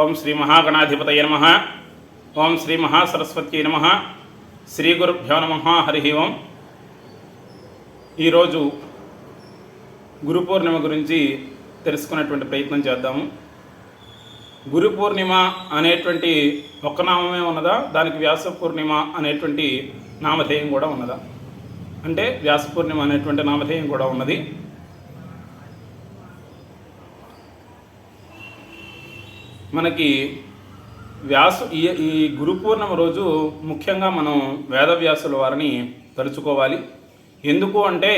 ఓం శ్రీ మహాగణాధిపతయ నమ. ఓం శ్రీ మహాసరస్వతి నమ. శ్రీ గురుభ్యో నమ. హరి ఓం. ఈరోజు గురు పూర్ణిమ గురించి తెలుసుకునేటువంటి ప్రయత్నం చేద్దాము. గురు పూర్ణిమ అనేటువంటి ఒక్క నామమే ఉన్నదా? దానికి వ్యాస పూర్ణిమ అనేటువంటి నామధేయం కూడా ఉన్నదా? అంటే వ్యాస పూర్ణిమ అనేటువంటి నామధేయం కూడా ఉన్నది. మనకి వ్యాస ఈ ఈ గురు పూర్ణిమ రోజు ముఖ్యంగా మనం వేదవ్యాసుల వారిని తలుచుకోవాలి. ఎందుకు అంటే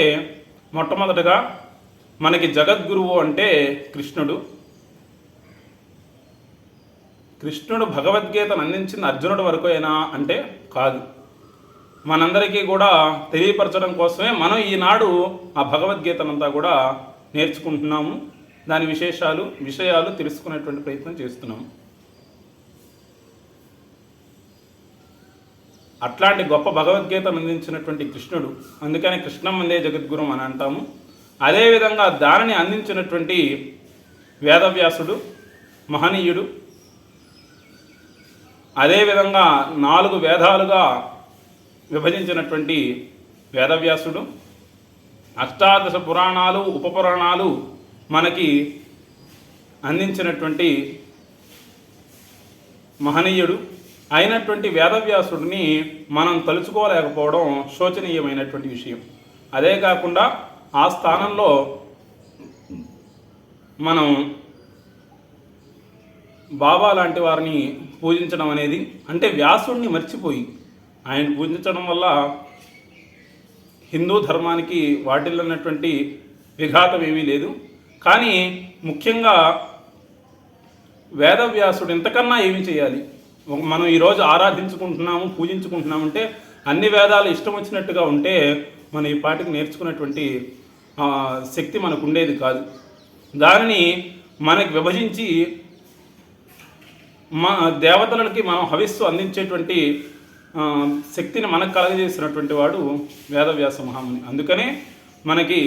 మొట్టమొదటగా మనకి జగద్గురువు అంటే కృష్ణుడు. కృష్ణుడు భగవద్గీతను అందించిన అర్జునుడి వరకు అయినా అంటే కాదు. మనందరికీ కూడా తెలియపరచడం కోసమే మనం ఈనాడు ఆ భగవద్గీతనంతా కూడా నేర్చుకుంటున్నాము. దాని విశేషాలు విషయాలు తెలుసుకునేటువంటి ప్రయత్నం చేస్తున్నాము అట్లాంటి గొప్ప భగవద్గీతను అందించినటువంటి కృష్ణుడు అందుకని కృష్ణం అందే జగద్గురం అని అంటాము. అదేవిధంగా దానిని అందించినటువంటి వేదవ్యాసుడు మహనీయుడు అదేవిధంగా నాలుగు వేదాలుగా విభజించినటువంటి వేదవ్యాసుడు అష్టాదశ పురాణాలు ఉపపురాణాలు మనకి అందించినటువంటి మహనీయుడు అయినటువంటి వేదవ్యాసుడిని మనం తలుచుకోలేకపోవడం శోచనీయమైనటువంటి విషయం. అదే కాకుండా ఆ స్థానంలో మనం బాబా లాంటి వారిని పూజించడం అనేది అంటే వ్యాసుడిని మర్చిపోయి ఆయన పూజించడం వల్ల హిందూ ధర్మానికి వాటిల్లినటువంటి విఘాతం ఏమీ లేదు. కానీ ముఖ్యంగా వేదవ్యాసుడు ఇంతకన్నా ఏమి చేయాలి? మనం ఈరోజు ఆరాధించుకుంటున్నాము పూజించుకుంటున్నామంటే అన్ని వేదాలు ఇష్టం వచ్చినట్టుగా ఉంటే మనం ఈ పాటికి నేర్చుకున్నటువంటి శక్తి మనకు ఉండేది కాదు. దానిని మనకి విభజించి మా దేవతలకి మనం హవిస్సు అందించేటువంటి శక్తిని మనకు కలగజేసినటువంటి వాడు వేదవ్యాస మహాముని. అందుకనే మనకి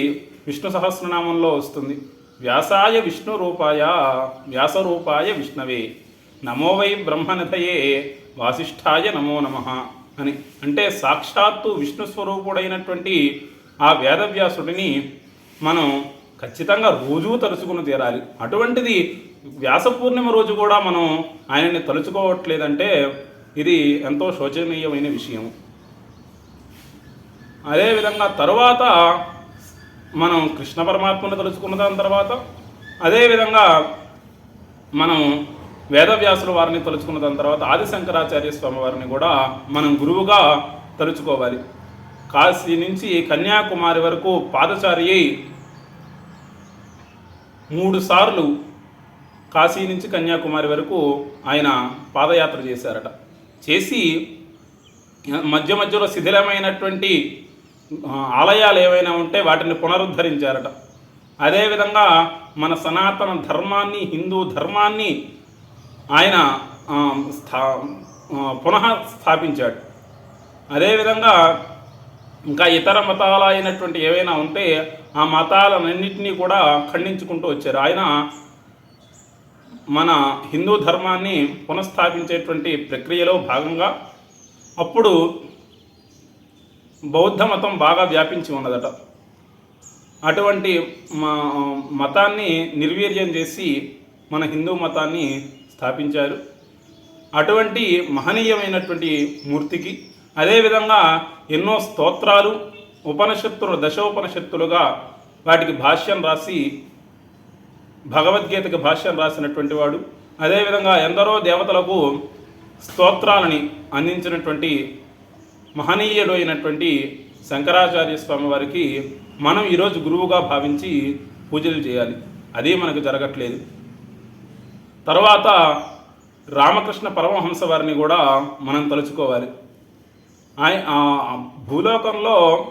విష్ణు సహస్రనామంలో వస్తుంది. వ్యాసాయ విష్ణు రూపాయ వ్యాసరూపాయ విష్ణవే. నమో వై బ్రహ్మనతయే వాసిష్ఠాయ నమో నమ అని. అంటే సాక్షాత్తు విష్ణు స్వరూపుడైనటువంటి ఆ వేదవ్యాసుడిని మనం ఖచ్చితంగా రోజూ తలుచుకుని తీరాలి. అటువంటిది వ్యాస పూర్ణిమ రోజు కూడా మనం ఆయనని తలుచుకోవట్లేదంటే ఇది ఎంతో శోచనీయమైన విషయం అదేవిధంగా తరువాత మనం కృష్ణ పరమాత్మను తలుచుకున్న దాని తర్వాత అదేవిధంగా మనం వేదవ్యాసుల వారిని తలుచుకున్న దాని తర్వాత ఆది శంకరాచార్య స్వామి వారిని కూడా మనం గురువుగా తలుచుకోవాలి కాశీ నుంచి కన్యాకుమారి వరకు పాదచారి మూడు సార్లు కాశీ నుంచి కన్యాకుమారి వరకు ఆయన పాదయాత్ర చేశారట. చేసి మధ్య మధ్యలో శిథిలమైనటువంటి ఆలయాలు ఏవైనా ఉంటే వాటిని పునరుద్ధరించారట. అదేవిధంగా మన సనాతన ధర్మాన్ని హిందూ ధర్మాన్ని ఆయన స్థా పునః స్థాపించాడు. అదేవిధంగా ఇంకా ఇతర మతాలు అయినటువంటి ఏవైనా ఉంటే ఆ మతాలన్నింటినీ కూడా ఖండించుకుంటూ వచ్చారు. ఆయన మన హిందూ ధర్మాన్ని పునఃస్థాపించేటువంటి ప్రక్రియలో భాగంగా అప్పుడు బౌద్ధ మతం బాగా వ్యాపించి ఉన్నదట. అటువంటి మతాన్ని నిర్వీర్యం చేసి మన హిందూ మతాన్ని స్థాపించారు. అటువంటి మహనీయమైనటువంటి మూర్తికి అదేవిధంగా ఎన్నో స్తోత్రాలు ఉపనిషత్తులు దశోపనిషత్తులుగా వాటికి భాష్యం రాసి భగవద్గీతకి భాష్యం రాసినటువంటి వాడు. అదేవిధంగా ఎందరో దేవతలకు స్తోత్రాలని అందించినటువంటి మహనీయుడు అయినటువంటి శంకరాచార్య స్వామి వారికి మనం ఈరోజు గురువుగా భావించి పూజలు చేయాలి. అదే మనకు జరగట్లేదు. తర్వాత రామకృష్ణ పరమహంస వారిని కూడా మనం తలుచుకోవాలి. ఆయ భూలోకంలో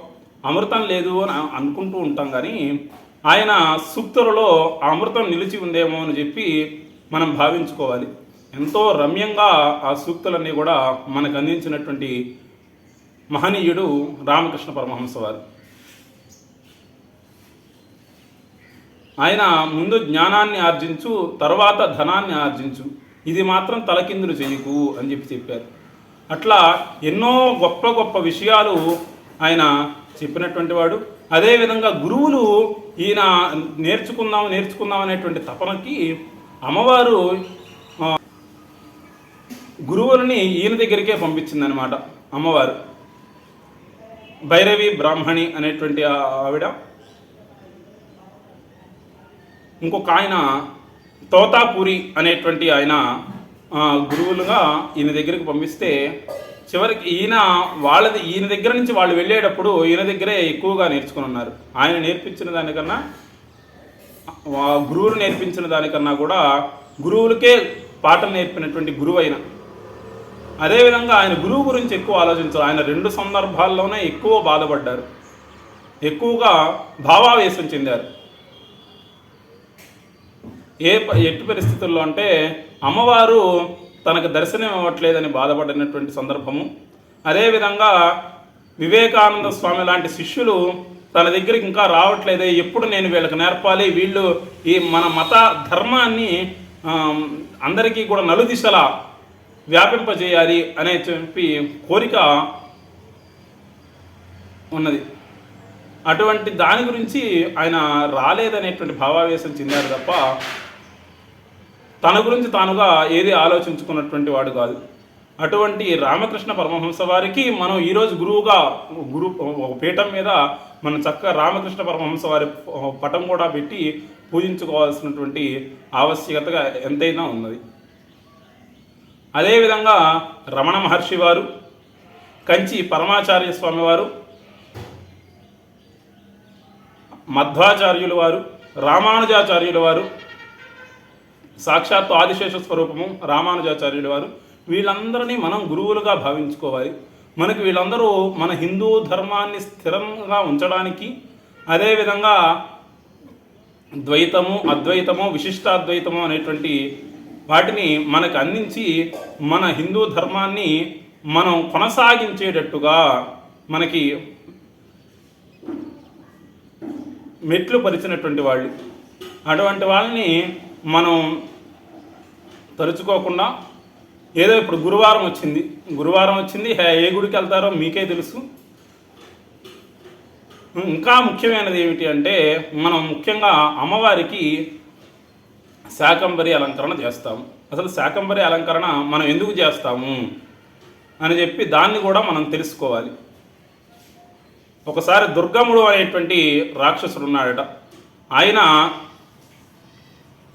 అమృతం లేదు అని అనుకుంటూ ఉంటాం కానీ ఆయన సూక్తులలో ఆ అమృతం నిలిచి ఉందేమో అని చెప్పి మనం భావించుకోవాలి. ఎంతో రమ్యంగా ఆ సూక్తులన్నీ కూడా మనకు అందించినటువంటి మహనీయుడు రామకృష్ణ పరమహంస వారు ఆయన ముందు జ్ఞానాన్ని ఆర్జించు తర్వాత ధనాన్ని ఆర్జించు. ఇది మాత్రం తలకిందులు చేయకు అని చెప్పి చెప్పారు. అట్లా ఎన్నో గొప్ప గొప్ప విషయాలు ఆయన చెప్పినటువంటి వాడు. అదేవిధంగా గురువులు ఈయన నేర్చుకుందాం నేర్చుకుందాం అనేటువంటి తపనకి అమ్మవారు గురువులని ఈయన దగ్గరికే పంపించిందనమాట అమ్మవారు. భైరవి బ్రాహ్మణి అనేటువంటి ఆవిడ. ఇంకొక ఆయన తోతాపూరి అనేటువంటి ఆయన గురువులుగా ఈయన దగ్గరికి పంపిస్తే చివరికి ఈయన వాళ్ళది ఈయన దగ్గర నుంచి వాళ్ళు వెళ్ళేటప్పుడు ఈయన దగ్గరే ఎక్కువగా నేర్చుకుని ఉన్నారు. ఆయన నేర్పించిన దానికన్నా గురువులు నేర్పించిన దానికన్నా కూడా గురువులకే పాఠం నేర్పినటువంటి గురువు అయిన అదేవిధంగా ఆయన గురువు గురించి ఎక్కువ ఆలోచించారు. ఆయన రెండు సందర్భాల్లోనే ఎక్కువ బాధపడ్డారు. ఎక్కువగా భావావేశం చెందారు. ఏ ఎట్టి పరిస్థితుల్లో అంటే అమ్మవారు తనకు దర్శనం ఇవ్వట్లేదని బాధపడినటువంటి సందర్భము. అదేవిధంగా వివేకానంద స్వామి లాంటి శిష్యులు తన దగ్గరికి ఇంకా రావట్లేదే ఎప్పుడు నేను వీళ్ళకి నేర్పాలి వీళ్ళు ఈ మన మత ధర్మాన్ని అందరికీ కూడా నలుదిశలా వ్యాపింపజేయాలి అనే చెప్పి కోరిక ఉన్నది. అటువంటి దాని గురించి ఆయన రాలేదనేటువంటి భావావేశం చెందారు తప్ప తన గురించి తానుగా ఏది ఆలోచించుకున్నటువంటి వాడు కాదు. అటువంటి రామకృష్ణ పరమహంస వారికి మనం ఈరోజు గురువుగా గురు ఒక పీఠం మీద మనం చక్కగా రామకృష్ణ పరమహంస వారి పటం కూడా పెట్టి పూజించుకోవాల్సినటువంటి ఆవశ్యకతగా ఎంతైనా ఉన్నది. అదేవిధంగా రమణ మహర్షి వారు కంచి పరమాచార్య స్వామి వారు మధ్వాచార్యుల వారు రామానుజాచార్యుల వారు సాక్షాత్తు ఆదిశేష స్వరూపము రామానుజాచార్యుల వారు వీళ్ళందరినీ మనం గురువులుగా భావించుకోవాలి. మనకి వీళ్ళందరూ మన హిందూ ధర్మాన్ని స్థిరంగా ఉంచడానికి అదేవిధంగా ద్వైతము అద్వైతము విశిష్టాద్వైతము అనేటువంటి వాటిని మనకు అందించి మన హిందూ ధర్మాన్ని మనం కొనసాగించేటట్టుగా మనకి మెట్లు పరిచినటువంటి వాళ్ళు. అటువంటి వాళ్ళని మనం తలుచుకోకుండా ఏదో ఇప్పుడు గురువారం వచ్చింది. గురువారం వచ్చింది. హే- ఏ గుడికి వెళ్తారో మీకే తెలుసు. ఇంకా ముఖ్యమైనది ఏమిటి అంటే మనం ముఖ్యంగా అమ్మవారికి శాకంబరి అలంకరణ చేస్తాము అసలు శాకంబరి అలంకరణ మనం ఎందుకు చేస్తాము? అని చెప్పి దాన్ని కూడా మనం తెలుసుకోవాలి. ఒకసారి దుర్గముడు అనేటువంటి రాక్షసుడు ఉన్నాడట. ఆయన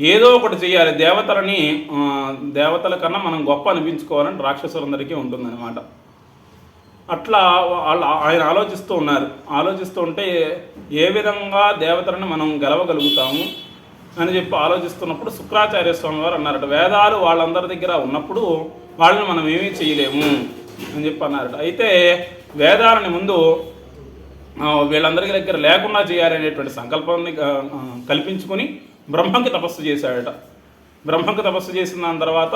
ఏదో ఒకటి చేయాలి దేవతలని దేవతల కన్నా మనం గొప్ప అనిపించుకోవాలని రాక్షసులందరికీ ఉంటుందన్నమాట. అట్లా వాళ్ళు ఆయన ఆలోచిస్తూ ఉన్నారు. ఆలోచిస్తూ ఉంటే ఏ విధంగా దేవతలను మనం గెలవగలుగుతాము? అని చెప్పి ఆలోచిస్తున్నప్పుడు శుక్రాచార్య స్వామి వారు అన్నారట వేదాలు వాళ్ళందరి దగ్గర ఉన్నప్పుడు వాళ్ళని మనం ఏమీ చేయలేము అని చెప్పి అన్నారట. అయితే వేదాలని ముందు వీళ్ళందరి దగ్గర లేకుండా చేయాలనేటువంటి సంకల్పాన్ని కల్పించుకొని బ్రహ్మకి తపస్సు చేశాడట. బ్రహ్మకి తపస్సు చేసిన దాని తర్వాత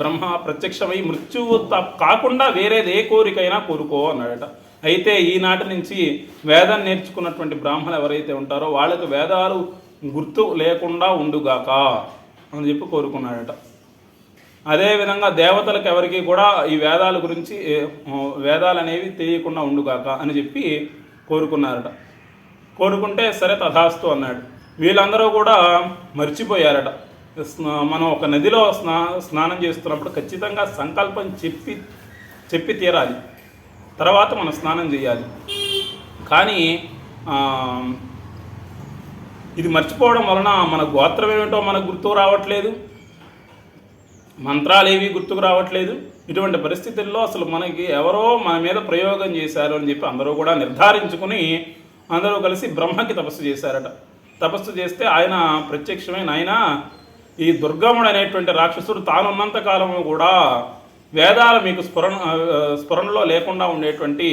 బ్రహ్మ ప్రత్యక్షమై మృత్యువు కాకుండా వేరేది ఏ కోరికైనా కోరుకో అన్నాడట. అయితే ఈనాటి నుంచి వేదం నేర్చుకున్నటువంటి బ్రాహ్మణులు ఎవరైతే ఉంటారో వాళ్ళకి వేదాలు గుర్తు లేకుండా ఉండుగాక అని చెప్పి కోరుకున్నాడట. అదేవిధంగా దేవతలకు ఎవరికి కూడా ఈ వేదాల గురించి వేదాలు అనేవి తెలియకుండా ఉండుగాక అని చెప్పి కోరుకున్నారట. కోరుకుంటే సరే తథాస్తు అన్నాడు. వీళ్ళందరూ కూడా మర్చిపోయారట. మనం ఒక నదిలో స్నా స్నానం చేస్తున్నప్పుడు ఖచ్చితంగా సంకల్పం చెప్పి చెప్పి తీరాలి. తర్వాత మనం స్నానం చేయాలి. కానీ ఇది మర్చిపోవడం వలన మన గోత్రం ఏమిటో మనకు గుర్తు రావట్లేదు. మంత్రాలు ఏవి గుర్తుకు రావట్లేదు. ఇటువంటి పరిస్థితుల్లో అసలు మనకి ఎవరో మన మీద ప్రయోగం చేశారు అని చెప్పి అందరూ కూడా నిర్ధారించుకుని అందరూ కలిసి బ్రహ్మకి తపస్సు చేశారట. తపస్సు చేస్తే ఆయన ప్రత్యక్షమైన ఆయన ఈ దుర్గముడు అనేటువంటి రాక్షసుడు తానున్నంత కాలము కూడా వేదాలు మీకు స్ఫురణ స్ఫురణలో లేకుండా ఉండేటువంటి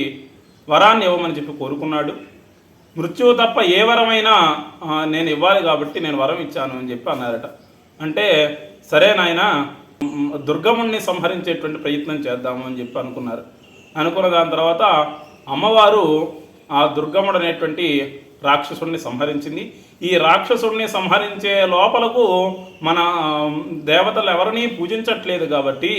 వరాన్ని ఇవ్వమని చెప్పి కోరుకున్నాడు. మృత్యువు తప్ప ఏ వరమైనా నేను ఇవ్వాలి కాబట్టి నేను వరం ఇచ్చాను అని చెప్పి అన్నారట. అంటే సరే నాయన దుర్గముణ్ణి సంహరించేటువంటి ప్రయత్నం చేద్దాము అని చెప్పి అనుకున్నారు. అనుకున్న దాని తర్వాత అమ్మవారు ఆ దుర్గముడు అనేటువంటి రాక్షసుడిని సంహరించింది. ఈ రాక్షసుడిని సంహరించే లోపలకు మన దేవతలు ఎవరిని పూజించట్లేదు కాబట్టి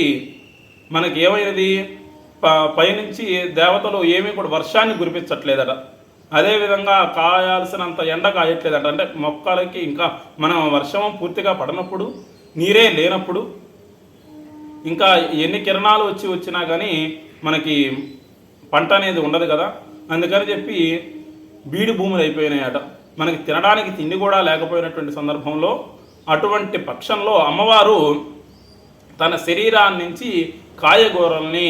మనకి ఏమైనది ప పైనుంచి దేవతలు ఏమీ కూడా వర్షాన్ని కురిపించట్లేదట. అదేవిధంగా కాయాల్సినంత ఎండ కాయట్లేదట. అంటే మొక్కలకి ఇంకా మనం వర్షం పూర్తిగా పడనప్పుడు నీరే లేనప్పుడు ఇంకా ఎన్ని కిరణాలు వచ్చి వచ్చినా కానీ మనకి పంట అనేది ఉండదు కదా. అందుకని చెప్పి బీడు భూములు అయిపోయినాయట. మనకి తినడానికి తిండి కూడా లేకపోయినటువంటి సందర్భంలో అటువంటి పక్షంలో అమ్మవారు తన శరీరాన్ని నుంచి కాయగూరల్ని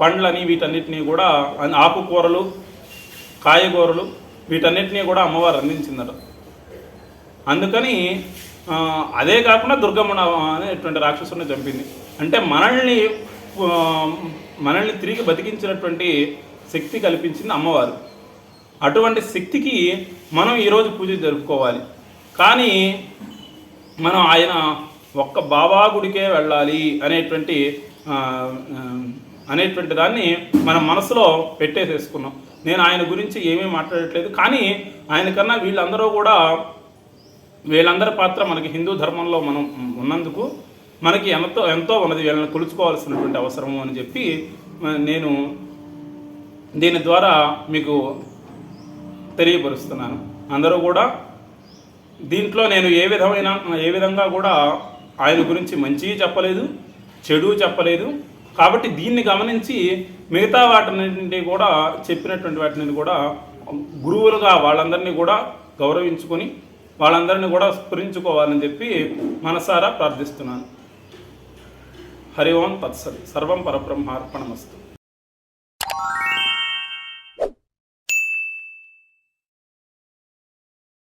పండ్లని వీటన్నిటినీ కూడా ఆకుకూరలు కాయగూరలు వీటన్నిటినీ కూడా అమ్మవారు అందించిందట. అందుకని అదే కాకుండా దుర్గమ్మ అనేటువంటి రాక్షసుని చంపింది. అంటే మనల్ని మనల్ని తిరిగి బతికించినటువంటి శక్తి కల్పించింది అమ్మవారు. అటువంటి శక్తికి మనం ఈరోజు పూజ జరుపుకోవాలి. కానీ మనం ఆయన ఒక్క బాబా గుడికే వెళ్ళాలి అనేటువంటి అనేటువంటి దాన్ని మన మనసులో పెట్టేసేసుకున్నాం. నేను ఆయన గురించి ఏమీ మాట్లాడట్లేదు కానీ ఆయన కన్నా వీళ్ళందరూ కూడా వీళ్ళందరి పాత్ర మనకి హిందూ ధర్మంలో మనం ఉన్నందుకు మనకి ఎంతో ఎంతో ఉన్నది. వీళ్ళని కొలుచుకోవాల్సినటువంటి అవసరము అని చెప్పి నేను దీని ద్వారా మీకు తెలియపరుస్తున్నాను. అందరూ కూడా దీంట్లో నేను ఏ విధమైన ఏ విధంగా కూడా ఆయన గురించి మంచి చెప్పలేదు. చెడు చెప్పలేదు. కాబట్టి దీన్ని గమనించి మిగతా వాటిని కూడా చెప్పినటువంటి వాటిని కూడా గురువులుగా వాళ్ళందరినీ కూడా గౌరవించుకొని వాళ్ళందరినీ కూడా స్ఫురించుకోవాలని చెప్పి మనసారా ప్రార్థిస్తున్నాను. హరి ఓం తత్సరి సర్వం పరబ్రహ్మార్పణమస్తు.